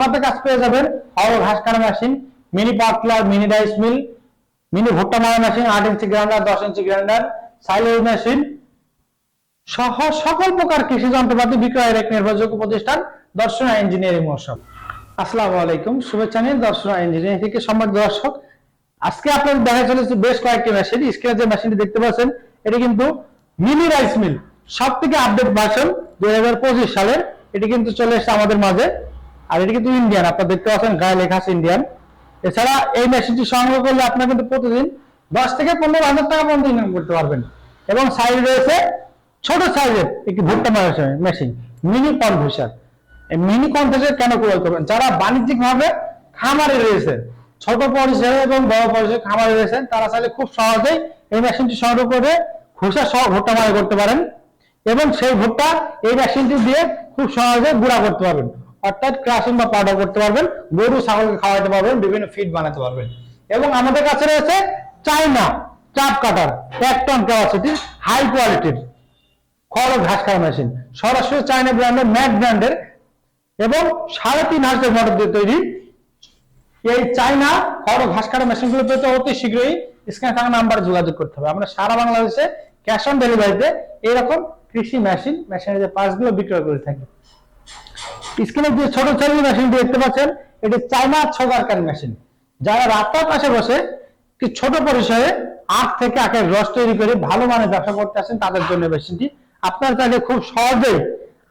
সাথে কাজ পেয়ে যাবেন। হাওড় ঘাস কাটা machine mini tiller mini rice mill mini ভুট্টা মারা মেশিন আট ইঞ্চি গ্রাইন্ডার দশ ইঞ্চি গ্রাইন্ডার সাইলেজ মেশিন সহ সকল প্রকার কৃষি যন্ত্রপাতি বিক্রয়ের এক নির্ভরযোগ্য প্রতিষ্ঠান, দর্শনা ইঞ্জিনিয়ারিং মহসব আসসালামু আলাইকুম, শুভেচ্ছা নিয়ে দর্শনা ইঞ্জিনিয়ারিং থেকে সম্মানিত দর্শক। আজকে আপনাদের দেখা চলেছে বেশ কয়েকটি মেশিন স্ক্রিনে যে মেশিনটি দেখতে পাচ্ছেন, এটি কিন্তু মিনি রাইস মিল সব থেকে আপডেট ভার্সন দুই হাজার পঁচিশ সালের। এটি কিন্তু চলে এসেছে আমাদের মাঝে। আর এটি কিন্তু ইন্ডিয়ান আপনারা দেখতে পাচ্ছেন গায়ে লেখা আছে ইন্ডিয়ান এছাড়া এই মেশিনটি সংগ্রহ করলে আপনারা কিন্তু প্রতিদিন দশ থেকে পনেরো হাজার টাকা পর্যন্ত ইনকাম করতে পারবেন। এবং সাইজ রয়েছে ছোট সাইজের একটি ভুট্টা মারা মেশিন মিনি কনভেসার এই মিনি কনভেসার কেন ক্রয় করবেন? যারা বাণিজ্যিক ভাবে খামারে রয়েছে, ছোট পরিসরে এবং বড় পরিসরে খামারে রয়েছেন তারা চাইলে খুব সহজেই এই মেশিনটি সংগ্রহ করে খোসা সহ ভুট্টা মারা করতে পারেন। এবং সেই ভুট্টা এই মেশিনটি দিয়ে খুব সহজে গুঁড়া করতে পারবেন। অর্থাৎ ক্রাশিং বা পাউডার করতে পারবেন, গরু, ছাগলকে খাওয়াতে পারবেন, বিভিন্ন ফিড বানাতে পারবেন। এবং আমাদের কাছে রয়েছে চাইনা চাপ কাটার এক টন ক্যাপাসিটি হাই কোয়ালিটির খড় ঘাস খাওয়া মেশিন সরাসরি চাইনা ব্র্যান্ডের ম্যাট ব্র্যান্ডের এবং সাড়ে তিন হাজার মোটর দিয়ে তৈরি এই চাইনা খড় ঘাস কাটা মেশিনগুলো পেতে অতি শীঘ্রই স্ক্যান থাকা নাম্বারে যোগাযোগ করতে হবে। আমরা সারা বাংলাদেশে ক্যাশ অন ডেলিভারিতে এরকম কৃষি মেশিন মেশিনের যে পার্টসগুলো বিক্রয় করে থাকি। স্ক্রিনে যে ছোট ছোট মেশিনটি দেখতে পাচ্ছেন, এটি চাইনা ছগারকারী মেশিন যারা রাস্তার পাশে বসে কি ছোট পরিসরে আখ থেকে আখের রস তৈরি করে ভালো মানের ব্যবসা করতে আসেন, তাদের জন্য মেশিনটি আপনার চাইলে খুব সহজেই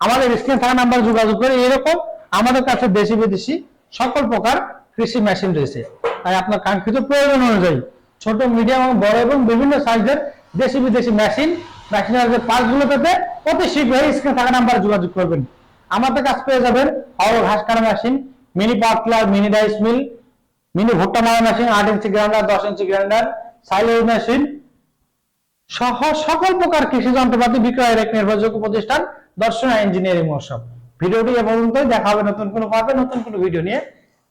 আমাদের স্ক্রিনে থাকা নাম্বার যোগাযোগ করে এরকম আমাদের কাছে দেশি বিদেশি সকল প্রকার কৃষি মেশিন রয়েছে। তাই আপনার কাঙ্ক্ষিত প্রয়োজন অনুযায়ী ছোট মিডিয়াম এবং বড় এবং বিভিন্ন সাইজের দেশি বিদেশি মেশিন মেশিনের যে পার্টসগুলো পেতে অতি শীঘ্রই স্ক্রিনে থাকা নাম্বার যোগাযোগ করবেন। আমাদের কাছে পেয়ে যাবেন। হাওড় ঘাস কাটা machine mini power mini rice mill mini ভুট্টা মারা মেশিন আট ইঞ্চি গ্রাইন্ডার দশ ইঞ্চি গ্রাইন্ডার সাইলেজ মেশিন সহ সকল প্রকার কৃষি যন্ত্রপাতি বিক্রয়ের এক নির্ভরযোগ্য প্রতিষ্ঠান, দর্শনা ইঞ্জিনিয়ারিং মহসব ভিডিওটি এ পর্যন্তই। দেখা হবে নতুন কোনো পাবে নতুন কোনো ভিডিও নিয়ে।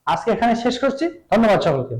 আজকে এখানে শেষ করছি। ধন্যবাদ সকলকে।